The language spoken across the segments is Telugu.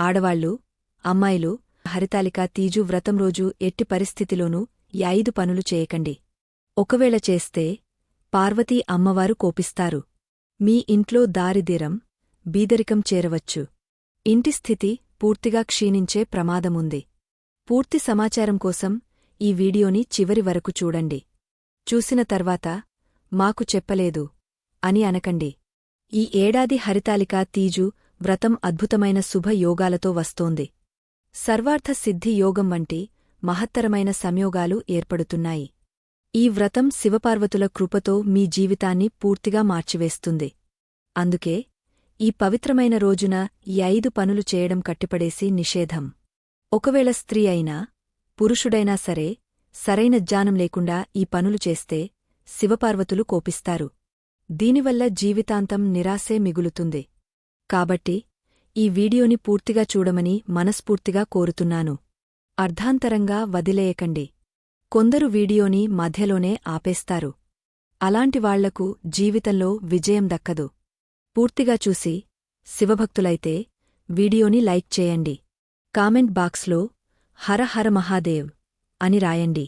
ఆడవాళ్ళు అమ్మాయిలు హరితాలిక తీజు వ్రతం రోజు ఎట్టి పరిస్థితిలోనూ ఈ ఐదు పనులు చేయకండి. ఒకవేళ చేస్తే పార్వతీ అమ్మవారు కోపిస్తారు. మీ ఇంట్లో దారిదీరం బీదరికం చేరవచ్చు. ఇంటి స్థితి పూర్తిగా క్షీణించే ప్రమాదముంది. పూర్తి సమాచారం కోసం ఈ వీడియోని చివరి వరకు చూడండి. చూసిన తర్వాత మాకు చెప్పలేదు అని అనకండి. ఈ ఏడాది హరితాలిక తీజు వ్రతం అద్భుతమైన శుభ యోగాలతో వస్తోంది. సర్వార్థ సిద్ధి యోగం వంటి మహత్తరమైన సంయోగాలు ఏర్పడుతున్నాయి. ఈ వ్రతం శివపార్వతుల కృపతో మీ జీవితాన్ని పూర్తిగా మార్చివేస్తుంది. అందుకే ఈ పవిత్రమైన రోజున ఈ ఐదు పనులు చేయడం కట్టిపడేసి నిషేధం. ఒకవేళ స్త్రీ అయినా పురుషుడైనా సరే సరైన జ్ఞానం లేకుండా ఈ పనులు చేస్తే శివపార్వతులు కోపిస్తారు. దీనివల్ల జీవితాంతం నిరాశే మిగులుతుంది. కాబట్టి ఈ వీడియోని పూర్తిగా చూడమని మనస్ఫూర్తిగా కోరుతున్నాను. అర్ధాంతరంగా వదిలేయకండి. కొందరు వీడియోని మధ్యలోనే ఆపేస్తారు. అలాంటివాళ్ళకు జీవితంలో విజయం దక్కదు. పూర్తిగా చూసి శివభక్తులైతే వీడియోని లైక్ చేయండి. కామెంట్ బాక్స్లో హర హర మహాదేవ్ అని రాయండి.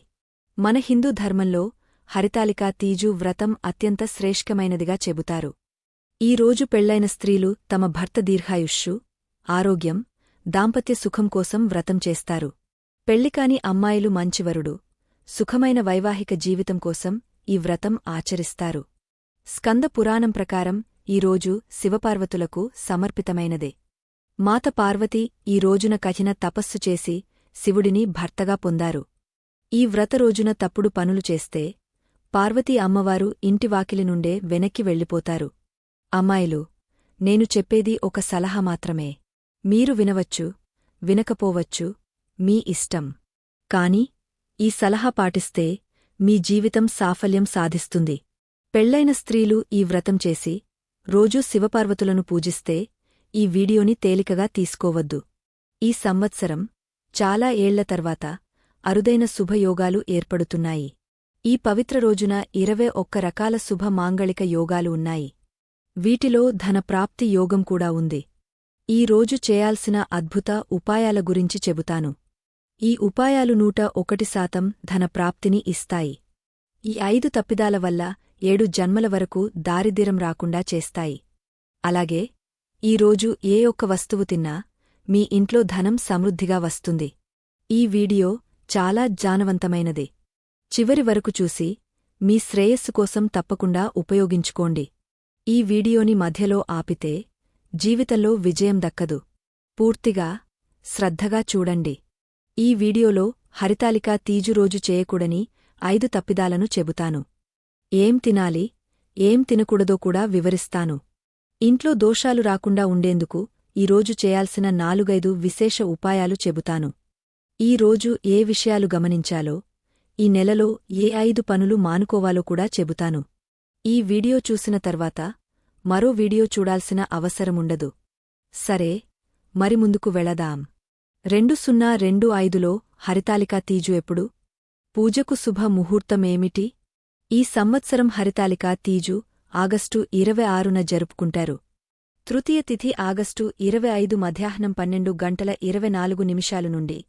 మన హిందూ ధర్మంలో హరితాలికా తీజు వ్రతం అత్యంత శ్రేష్ఠమైనదిగా చెబుతారు. ఈ రోజు పెళ్ళైన స్త్రీలు తమ భర్త దీర్ఘాయుష్షు ఆరోగ్యం దాంపత్య సుఖం కోసం వ్రతం చేస్తారు. పెళ్ళికాని అమ్మాయిలు మంచివరుడు సుఖమైన వైవాహిక జీవితం కోసం ఈ వ్రతం ఆచరిస్తారు. స్కంద పురాణం ప్రకారం ఈరోజు శివపార్వతులకు సమర్పితమైనదే. మాత పార్వతి ఈ రోజున కఠిన తపస్సు చేసి శివుడిని భర్తగా పొందారు. ఈ వ్రత రోజున తప్పుడు పనులు చేస్తే పార్వతీ అమ్మవారు ఇంటివాకిలి నుండే వెనక్కి వెళ్ళిపోతారు. అమ్మాయిలు నేను చెప్పేది ఒక సలహా మాత్రమే. మీరు వినవచ్చు వినకపోవచ్చు మీ ఇష్టం. కాని ఈ సలహా పాటిస్తే మీ జీవితం సాఫల్యం సాధిస్తుంది. పెళ్ళైన స్త్రీలు ఈ వ్రతం చేసి రోజూ శివపార్వతులను పూజిస్తే ఈ వీడియోని తేలికగా తీసుకోవద్దు. ఈ సంవత్సరం చాలా ఏళ్ళ తర్వాత అరుదైన శుభయోగాలు ఏర్పడుతున్నాయి. ఈ పవిత్ర రోజున ఇరవై ఒక్క రకాల శుభ మాంగళిక యోగాలు ఉన్నాయి. వీటిలో ధనప్రాప్తి యోగం కూడా ఉంది. ఈ రోజు చేయాల్సిన అద్భుత ఉపాయాల గురించి చెబుతాను. ఈ ఉపాయాలు నూట ఒకటి శాతం ధనప్రాప్తిని ఇస్తాయి. ఈ ఐదు తప్పిదాల వల్ల ఏడు జన్మల వరకు దారిద్ర్యం రాకుండా చేస్తాయి. అలాగే ఈరోజు ఏ ఒక్క వస్తువు తిన్నా మీ ఇంట్లో ధనం సమృద్ధిగా వస్తుంది. ఈ వీడియో చాలా జానవంతమైనది. చివరి వరకు చూసి మీ శ్రేయస్సు కోసం తప్పకుండా ఉపయోగించుకోండి. ఈ వీడియోని మధ్యలో ఆపితే జీవితంలో విజయం దక్కదు. పూర్తిగా శ్రద్ధగా చూడండి. ఈ వీడియోలో హరితాలికా తీజురోజు చేయకూడని ఐదు తప్పిదాలను చెబుతాను. ఏం తినాలి ఏం తినకూడదో కూడా వివరిస్తాను. ఇంట్లో దోషాలు రాకుండా ఉండేందుకు ఈరోజు చేయాల్సిన నాలుగైదు విశేష ఉపాయాలు చెబుతాను. ఈ రోజు ఏ విషయాలు గమనించాలో ఈ నెలలో ఏ ఐదు పనులు మానుకోవాలో కూడా చెబుతాను. ఈ వీడియో చూసిన తర్వాత మరో వీడియో చూడాల్సిన అవసరముండదు. సరే మరి ముందుకు వెళదాం. రెండు సున్నా రెండు ఐదులో హరితాలికా తీజు ఎప్పుడు? పూజకు శుభ ముహూర్తమేమిటి? ఈ సంవత్సరం హరితాలికా తీజు ఆగస్టు ఇరవై ఆరున జరుపుకుంటారు. తృతీయ తిథి ఆగస్టు ఇరవై ఐదు మధ్యాహ్నం పన్నెండు గంటల ఇరవై నాలుగు నిమిషాలు నుండి.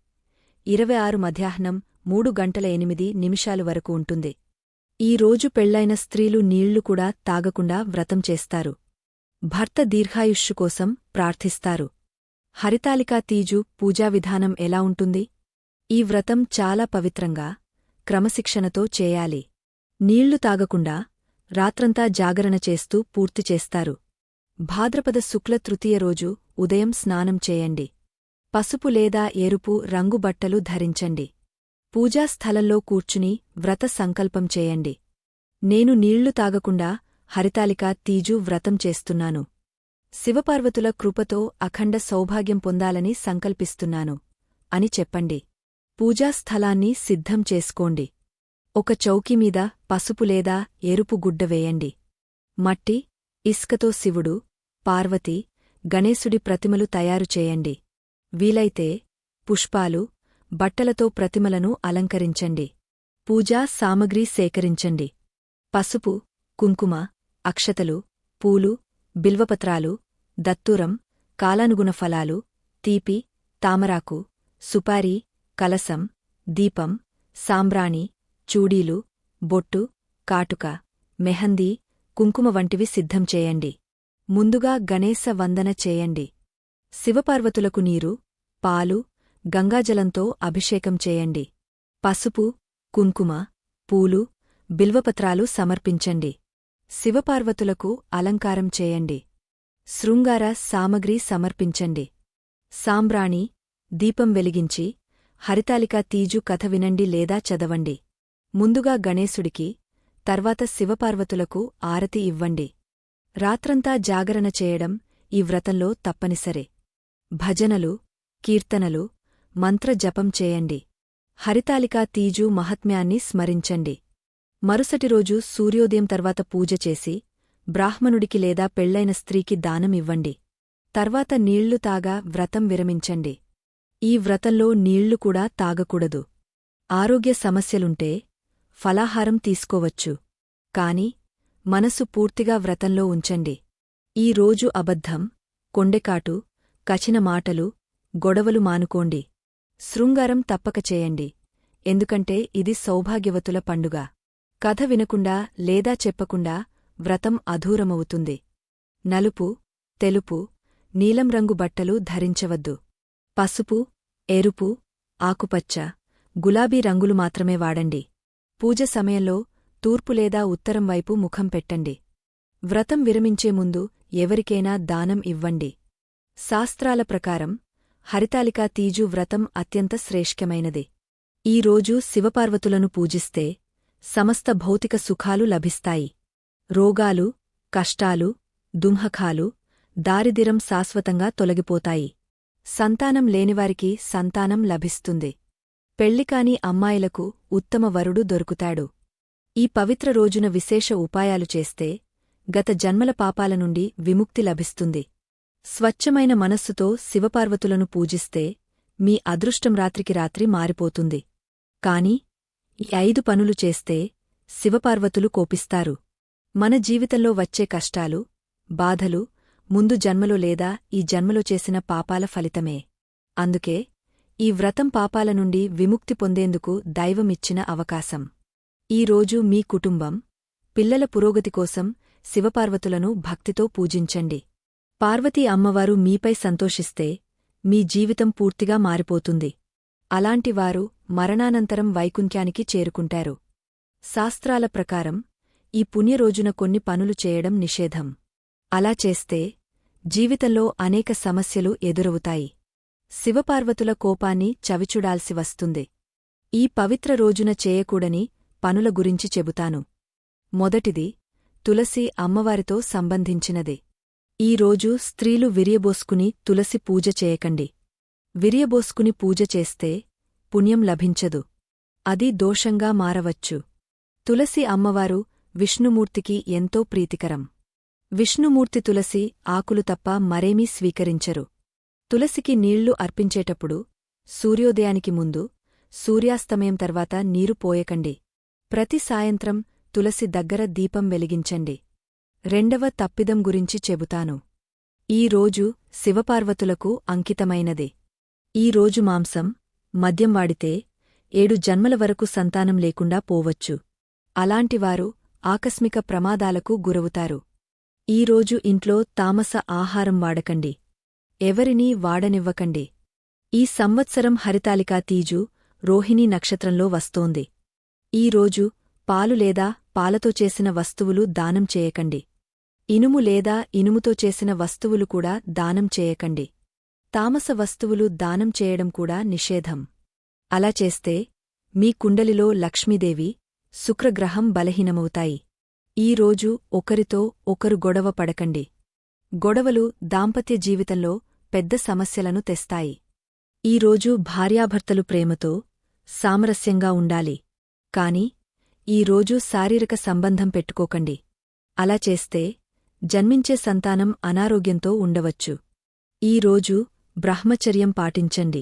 ఇరవై ఆరు మధ్యాహ్నం మూడు గంటల ఎనిమిది నిమిషాలు వరకు ఉంటుంది. ఈ రోజు పెళ్ళైన స్త్రీలు నీళ్ళు కూడా తాగకుండా వ్రతం చేస్తారు. భర్త దీర్ఘాయుష్షు కోసం ప్రార్థిస్తారు. హరితాలికా తీజు పూజా విధానం ఎలా ఉంటుంది? ఈ వ్రతం చాలా పవిత్రంగా క్రమశిక్షణతో చేయాలి. నీళ్ళు తాగకుండా రాత్రంతా జాగరణ చేస్తూ పూర్తి చేస్తారు. భాద్రపద శుక్ల తృతీయ రోజు ఉదయం స్నానం చేయండి. పసుపు లేదా ఎరుపు రంగు బట్టలు ధరించండి. పూజాస్థలంలో కూర్చుని వ్రత సంకల్పం చేయండి. నేను నీళ్ళు తాగకుండా హరితాలిక తీజు వ్రతం చేస్తున్నాను. శివపార్వతుల కృపతో అఖండ సౌభాగ్యం పొందాలని సంకల్పిస్తున్నాను అని చెప్పండి. పూజాస్థలాన్ని సిద్ధం చేసుకోండి. ఒక చౌకిమీద పసుపు లేదా ఎరుపు గుడ్డ వేయండి. మట్టి ఇసుకతో శివుడు పార్వతి గణేశుడి ప్రతిమలు తయారు చేయండి. వీలైతే పుష్పాలు బట్టలతో ప్రతిమలను అలంకరించండి. పూజా సామగ్రి సేకరించండి. పసుపు కుంకుమ అక్షతలు పూలు బిల్వపత్రాలు దత్తూరం కాలానుగుణ ఫలాలు తీపి తామరాకు సుపారీ కలసం దీపం సాంబ్రాణి చూడీలు బొట్టు కాటుక మెహందీ కుంకుమ వంటివి సిద్ధం చేయండి. ముందుగా గణేశ వందన చేయండి. శివపార్వతులకు నీరు పాలు గంగాజలంతో అభిషేకం చేయండి. పసుపు కుంకుమ పూలు బిల్వపత్రాలు సమర్పించండి. శివపార్వతులకు అలంకారం చేయండి. శృంగార సామగ్రి సమర్పించండి. సాంబ్రాణి దీపం వెలిగించి హరితాలికా తీజు కథ వినండి లేదా చదవండి. ముందుగా గణేశుడికి తర్వాత శివపార్వతులకు ఆరతి ఇవ్వండి. రాత్రంతా జాగరణ చేయడం ఈ వ్రతంలో తప్పనిసరే. భజనలు కీర్తనలు మంత్రజపం చేయండి. హరితాలికా తీజు మహాత్మ్యాన్ని స్మరించండి. మరుసటి రోజు సూర్యోదయం తర్వాత పూజ చేసి బ్రాహ్మణుడికి లేదా పెళ్ళైన స్త్రీకి దానం ఇవ్వండి. తర్వాత నీళ్ళు తాగా వ్రతం విరమించండి. ఈ వ్రతంలో నీళ్ళు కూడా తాగకూడదు. ఆరోగ్య సమస్యలుంటే ఫలాహారం తీసుకోవచ్చు. కాని మనసు పూర్తిగా వ్రతంలో ఉంచండి. ఈ రోజు అబద్ధం కొండెకాటు కచిన మాటలు గొడవలు మానుకోండి. శృంగారం తప్పక చేయండి. ఎందుకంటే ఇది సౌభాగ్యవతుల పండుగ. కథ వినకుండా లేదా చెప్పకుండా వ్రతం అధూరమవుతుంది. నలుపు తెలుపు నీలం రంగు బట్టలు ధరించవద్దు. పసుపు ఎరుపు ఆకుపచ్చ గులాబీ రంగులు మాత్రమే వాడండి. పూజ సమయంలో తూర్పు లేదా ఉత్తరం వైపు ముఖం పెట్టండి. వ్రతం విరమించే ముందు ఎవరికైనా దానం ఇవ్వండి. శాస్త్రాల ప్రకారం హరితాలికా తీజు వ్రతం అత్యంత శ్రేష్ఠమైనది. ఈ రోజు శివపార్వతులను పూజిస్తే సమస్త భౌతిక సుఖాలు లభిస్తాయి. రోగాలు కష్టాలు దుంహకాలు దారిదిరం శాశ్వతంగా తొలగిపోతాయి. సంతానం లేనివారికి సంతానం లభిస్తుంది. పెళ్ళికాని అమ్మాయిలకు ఉత్తమ వరుడు దొరుకుతాడు. ఈ పవిత్ర రోజున విశేష ఉపాయాలు చేస్తే గత జన్మల పాపాల నుండి విముక్తి లభిస్తుంది. స్వచ్ఛమైన మనస్సుతో శివపార్వతులను పూజిస్తే మీ అదృష్టం రాత్రికి రాత్రి మారిపోతుంది. కాని ఈ ఐదు పనులు చేస్తే శివపార్వతులు కోపిస్తారు. మన జీవితంలో వచ్చే కష్టాలు బాధలు ముందు జన్మలో లేదా ఈ జన్మలో చేసిన పాపాల ఫలితమే. అందుకే ఈ వ్రతం పాపాల నుండి విముక్తి పొందేందుకు దైవమిచ్చిన అవకాశం. ఈరోజు మీ కుటుంబం పిల్లల పురోగతి కోసం శివపార్వతులను భక్తితో పూజించండి. పార్వతీ అమ్మవారు మీపై సంతోషిస్తే మీ జీవితం పూర్తిగా మారిపోతుంది. అలాంటివారు మరణానంతరం వైకుంఠ్యానికి చేరుకుంటారు. శాస్త్రాల ప్రకారం ఈ పుణ్యరోజున కొన్ని పనులు చేయడం నిషేధం. అలా చేస్తే జీవితంలో అనేక సమస్యలు ఎదురవుతాయి. శివపార్వతుల కోపాన్ని చవిచుడాల్సి వస్తుంది. ఈ పవిత్ర రోజున చేయకూడని పనుల గురించి చెబుతాను. మొదటిది తులసి అమ్మవారితో సంబంధించినది. ఈ రోజు స్త్రీలు విరియబోసుకుని తులసి పూజ చేయకండి. విరియబోసుకుని పూజ చేస్తే పుణ్యం లభించదు. అది దోషంగా మారవచ్చు. తులసి అమ్మవారు విష్ణుమూర్తికి ఎంతో ప్రీతికరం. విష్ణుమూర్తి తులసి ఆకులు తప్ప మరేమీ స్వీకరించరు. తులసికి నీళ్ళు అర్పించేటప్పుడు సూర్యోదయానికి ముందు సూర్యాస్తమయం తర్వాత నీరు పోయకండి. ప్రతి సాయంత్రం తులసి దగ్గర దీపం వెలిగించండి. రెండవ తప్పిదం గురించి చెబుతాను. ఈ రోజు శివపార్వతులకు అంకితమైనది. ఈ రోజు మాంసం మద్యం వాడితే ఏడు జన్మల వరకు సంతానం లేకుండా పోవచ్చు. అలాంటివారు ఆకస్మిక ప్రమాదాలకు గురవుతారు. ఈరోజు ఇంట్లో తామస ఆహారం వాడకండి. ఎవరినీ వాడనివ్వకండి. ఈ సంవత్సరం హరితాలికా తీజు రోహిణీ నక్షత్రంలో వస్తోంది. ఈరోజు పాలు లేదా పాలతో చేసిన వస్తువులు దానం చేయకండి. ఇనుము లేదా ఇనుముతో చేసిన వస్తువులు కూడా దానం చేయకండి. తామస వస్తువులు దానం చేయడం కూడా నిషేధం. అలా చేస్తే మీ కుండలిలో లక్ష్మీదేవి శుక్రగ్రహం బలహీనమవుతాయి. ఈరోజు ఒకరితో ఒకరు గొడవ పడకండి. గొడవలు దాంపత్య జీవితంలో పెద్ద సమస్యలను తెస్తాయి. ఈరోజు భార్యాభర్తలు ప్రేమతో సామరస్యంగా ఉండాలి. కాని ఈరోజు శారీరక సంబంధం పెట్టుకోకండి. అలా చేస్తే జన్మించే సంతానం అనారోగ్యంతో ఉండవచ్చు. ఈరోజు బ్రహ్మచర్యం పాటించండి.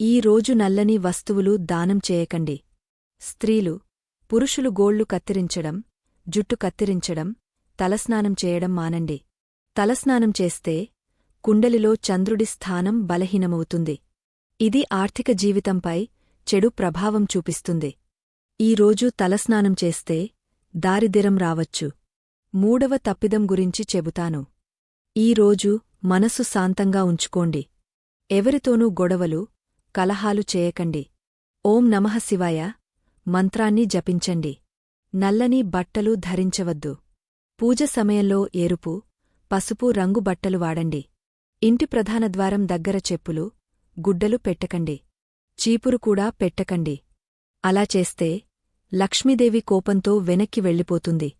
ఈరోజు నల్లని వస్తువులు దానం చేయకండి. స్త్రీలు పురుషులు గోళ్ళు కత్తిరించడం జుట్టు కత్తిరించడం తలస్నానం చేయడం మానండి. తలస్నానం చేస్తే కుండలిలో చంద్రుడి స్థానం బలహీనమవుతుంది. ఇది ఆర్థిక జీవితంపై చెడు ప్రభావం చూపిస్తుంది. ఈరోజు తలస్నానం చేస్తే దారిద్రం రావచ్చు. మూడవ తప్పిదం గురించి చెబుతాను. ఈరోజు మనసు శాంతంగా ఉంచుకోండి. ఎవరితోనూ గొడవలు కలహాలు చేయకండి. ఓం నమః శివాయ. మంత్రాన్ని జపించండి. నల్లని బట్టలు ధరించవద్దు. పూజ సమయంలో ఎరుపు పసుపు రంగు బట్టలు వాడండి. ఇంటి ప్రధాన ద్వారం దగ్గర చెప్పులు గుడ్డలు పెట్టకండి. చీపురు కూడా పెట్టకండి. అలా చేస్తే లక్ష్మీదేవి కోపంతో వెనక్కి వెళ్ళిపోతుంది.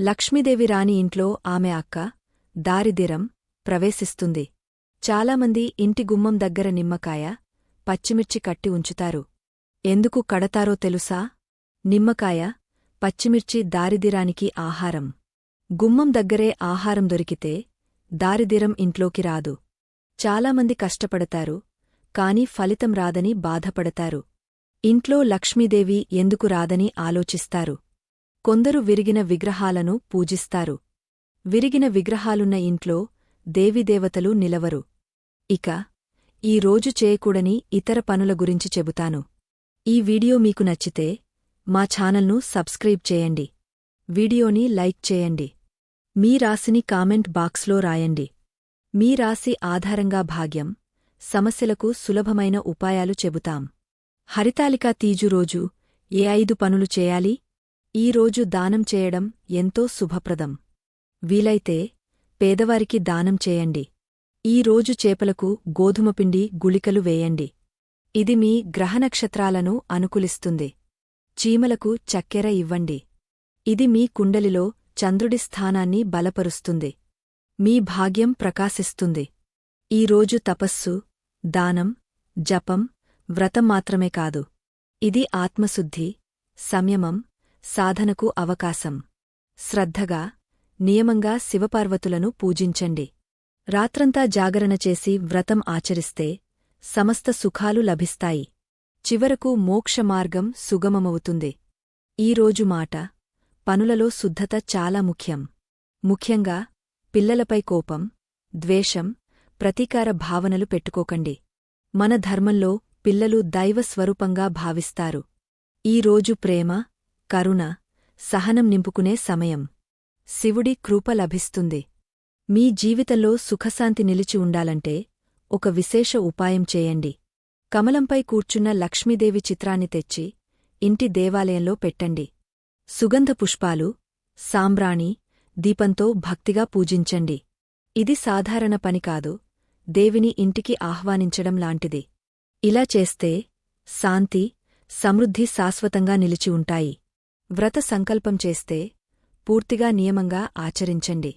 లక్ష్మీదేవి రాని ఇంట్లో ఆమె అక్క దారిదిరం ప్రవేశిస్తుంది. చాలామంది ఇంటి గుమ్మం దగ్గర నిమ్మకాయ పచ్చిమిర్చి కట్టి ఉంచుతారు. ఎందుకు కడతారో తెలుసా? నిమ్మకాయ పచ్చిమిర్చి దారిదిరానికి ఆహారం. గుమ్మం దగ్గరే ఆహారం దొరికితే దారిదిరం ఇంట్లోకి రాదు. చాలామంది కష్టపడతారు కాని ఫలితం రాదని బాధపడతారు. ఇంట్లో లక్ష్మీదేవి ఎందుకు రాదని ఆలోచిస్తారు. కొందరు విరిగిన విగ్రహాలను పూజిస్తారు. విరిగిన విగ్రహాలున్న ఇంట్లో దేవిదేవతలు నిలవరు. ఇక ఈ రోజు చేయకూడని ఇతర పనుల గురించి చెబుతాను. ఈ వీడియో మీకు నచ్చితే మా ఛానల్ను సబ్స్క్రైబ్ చేయండి. వీడియోని లైక్ చేయండి. మీ రాశిని కామెంట్ బాక్స్లో రాయండి. మీ రాశి ఆధారంగా భాగ్యం సమస్యలకు సులభమైన ఉపాయాలు చెబుతాం. హరితాలికా తీజు రోజు ఏ ఐదు పనులు చేయాలి? ఈరోజు దానం చేయడం ఎంతో శుభప్రదం. వీలైతే పేదవారికి దానం చేయండి. ఈ రోజు చేపలకు గోధుమపిండి గుళికలు వేయండి. ఇది మీ గ్రహనక్షత్రాలను అనుకూలిస్తుంది. చీమలకు చక్కెర ఇవ్వండి. ఇది మీ కుండలిలో చంద్రుడి స్థానాన్ని బలపరుస్తుంది. మీ భాగ్యం ప్రకాశిస్తుంది. ఈరోజు తపస్సు దానం జపం వ్రతం మాత్రమే కాదు. ఇది ఆత్మశుద్ధి సంయమం సాధనకు అవకాశం. శ్రద్ధగా నియమంగా శివపార్వతులను పూజించండి. రాత్రంతా జాగరణ చేసి వ్రతం ఆచరిస్తే సమస్త సుఖాలు లభిస్తాయి. చివరకు మోక్షమార్గం సుగమమవుతుంది. ఈరోజు మాట పనులలో శుద్ధత చాలా ముఖ్యం. ముఖ్యంగా పిల్లలపై కోపం ద్వేషం ప్రతీకార భావనలు పెట్టుకోకండి. మన ధర్మంలో పిల్లలు దైవస్వరూపంగా భావిస్తారు. ఈరోజు ప్రేమ కరుణ సహనం నింపుకునే సమయం. శివుడి కృప లభిస్తుంది. మీ జీవితంలో సుఖశాంతి నిలిచి ఉండాలంటే ఒక విశేష ఉపాయం చేయండి. కమలంపై కూర్చున్న లక్ష్మీదేవి చిత్రాన్ని తెచ్చి ఇంటి దేవాలయంలో పెట్టండి. సుగంధ పుష్పాలు సాంబ్రాణి దీపంతో భక్తిగా పూజించండి. ఇది సాధారణ పని కాదు దేవిని ఇంటికి ఆహ్వానించడం లాంటిది. ఇలా చేస్తే శాంతి సమృద్ధి శాశ్వతంగా నిలిచి ఉంటాయి. వ్రత సంకల్పం చేస్తే పూర్తిగా నియమంగా ఆచరించండి.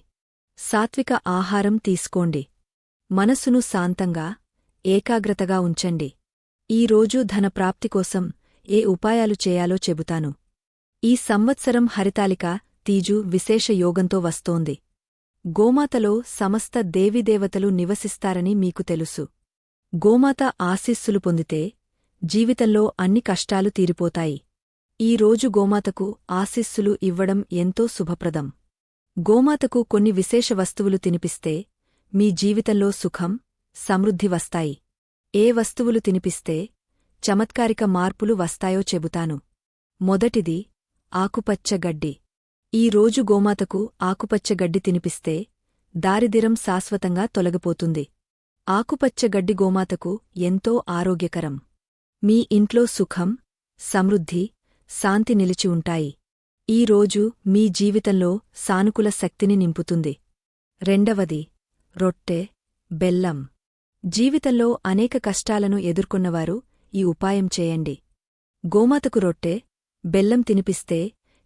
సాత్విక ఆహారం తీసుకోండి. మనస్సును శాంతంగా ఏకాగ్రతగా ఉంచండి. ఈరోజు ధనప్రాప్తి కోసం ఏ ఉపాయాలు చేయాలో చెబుతాను. ఈ సంవత్సరం హరితాలిక తీజు విశేష యోగంతో వస్తోంది. గోమాతలో సమస్త దేవిదేవతలు నివసిస్తారని మీకు తెలుసు. గోమాత ఆశీస్సులు పొందితే జీవితంలో అన్ని కష్టాలు తీరిపోతాయి. ఈ రోజు గోమాతకు ఆశీస్సులు ఇవ్వడం ఎంతో శుభప్రదం. గోమాతకు కొన్ని విశేష వస్తువులు తినిపిస్తే మీ జీవితంలో సుఖం సమృద్ధి వస్తాయి. ఏ వస్తువులు తినిపిస్తే చమత్కారిక మార్పులు వస్తాయో చెబుతాను. మొదటిది ఆకుపచ్చ గడ్డి. ఈ రోజు గోమాతకు ఆకుపచ్చ గడ్డి తినిపిస్తే దారిదిరం శాశ్వతంగా తొలగిపోతుంది. ఆకుపచ్చ గడ్డి గోమాతకు ఎంతో ఆరోగ్యకరం. మీ ఇంట్లో సుఖం సమృద్ధి శాంతి నిలిచి ఉంటాయి. ఈ రోజు మీ జీవితంలో సానుకూల శక్తిని నింపుతుంది. రెండవది రొట్టె బెల్లం. జీవితంలో అనేక కష్టాలను ఎదుర్కొన్నవారు ఈ ఉపాయం చేయండి. గోమాతకు రొట్టె బెల్లం తినిపిస్తే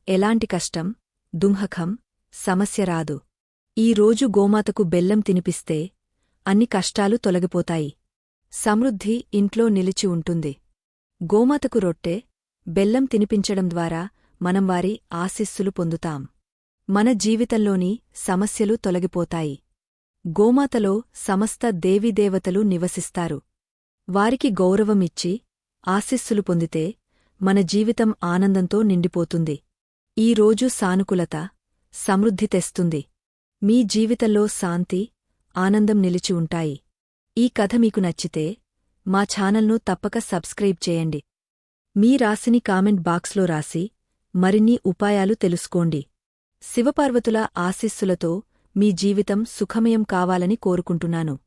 ఎలాంటి కష్టం దుంహకం సమస్య రాదు. ఈ రోజు గోమాతకు బెల్లం తినిపిస్తే అన్ని కష్టాలు తొలగిపోతాయి. సమృద్ధి ఇంట్లో నిలిచి ఉంటుంది. గోమాతకు రొట్టె బెల్లం తినిపించడం ద్వారా మనం వారి ఆశిస్సులు పొందుతాం. మన జీవితంలోని సమస్యలు తొలగిపోతాయి. గోమాతలో సమస్త దేవీదేవతలు నివసిస్తారు. వారికి గౌరవమిచ్చి ఆశిస్సులు పొందితే మన జీవితం ఆనందంతో నిండిపోతుంది. ఈ రోజు సానుకూలత సమృద్ధి తెస్తుంది. మీ జీవితంలో శాంతి ఆనందం నిలిచి ఉంటాయి. ఈ కథ మీకు నచ్చితే మా ఛానల్ను తప్పక సబ్స్క్రైబ్ చేయండి. మీ రాశిని కామెంట్ బాక్స్లో రాసి మరిన్ని ఉపాయాలు తెలుసుకోండి. శివపార్వతుల ఆశీస్సులతో మీ జీవితం సుఖమయం కావాలని కోరుకుంటున్నాను.